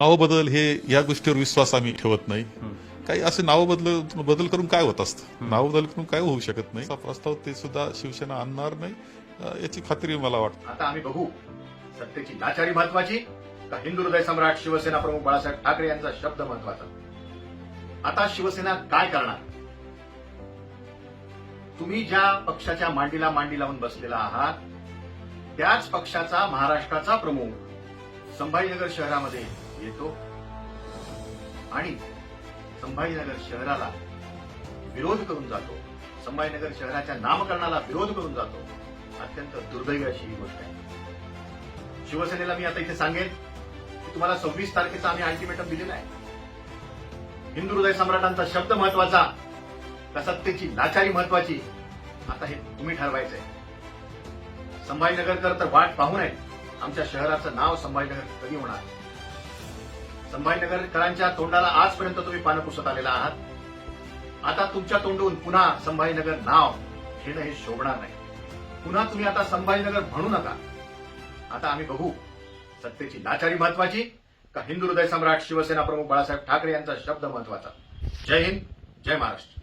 नाव बदल हे या गोष्टीवर विश्वास आम्ही ठेवत नाही. काही असे नाव बदल बदल करून काय होत असतं? नाव बदल करून काय होऊ शकत नाही? असा प्रस्ताव ते सुद्धा शिवसेना आणणार नाही. याची खात्री मला वाटते. आता आम्ही बघू. सत्तेची लाचारी महत्वाची का हिंदू हृदय सम्राट शिवसेना प्रमुख बाळासाहेब ठाकरे यांचा शब्द महत्त्वाचा? आता शिवसेना काय करणार? तुम्ही ज्या पक्षाच्या मांडीला मांडी लावून बसलेला आहात त्याच पक्षाचा महाराष्ट्राचा प्रमुख संभाजीनगर शहरामध्ये येतो. आणि संभाजीनगर शहराला विरोध करून जातो. संभाजीनगर शहराच्या नामकरणाला विरोध करून जातो. अत्यंत दुर्दैवी अशी ही गोष्ट आहे. शिवसेनेला मी आता इथे सांगेन की तुम्हाला सव्वीस तारखेचा आम्ही अल्टिमेटम दिलेला आहे. हिंदू हृदय सम्राटांचा शब्द महत्त्वाचा का सत्तेची लाचारी महत्वाची आता हे तुम्ही ठरवायचंय. संभाजीनगरकर तर वाट पाहून आहेत आमच्या शहराचं नाव संभाजीनगर कधी होणार? संभाजीनगरकरांच्या तोंडाला आजपर्यंत तुम्ही पानं पुसत आलेला आहात. आता तुमच्या तोंडून पुन्हा संभाजीनगर नाव घेणं हे शोभणार नाही. पुन्हा तुम्ही आता संभाजीनगर म्हणू नका. आता आम्ही बघू सत्तेची लाचारी महत्वाची का हिंदू हृदय सम्राट शिवसेना प्रमुख बाळासाहेब ठाकरे यांचा शब्द महत्त्वाचा. जय हिंद जय महाराष्ट्र.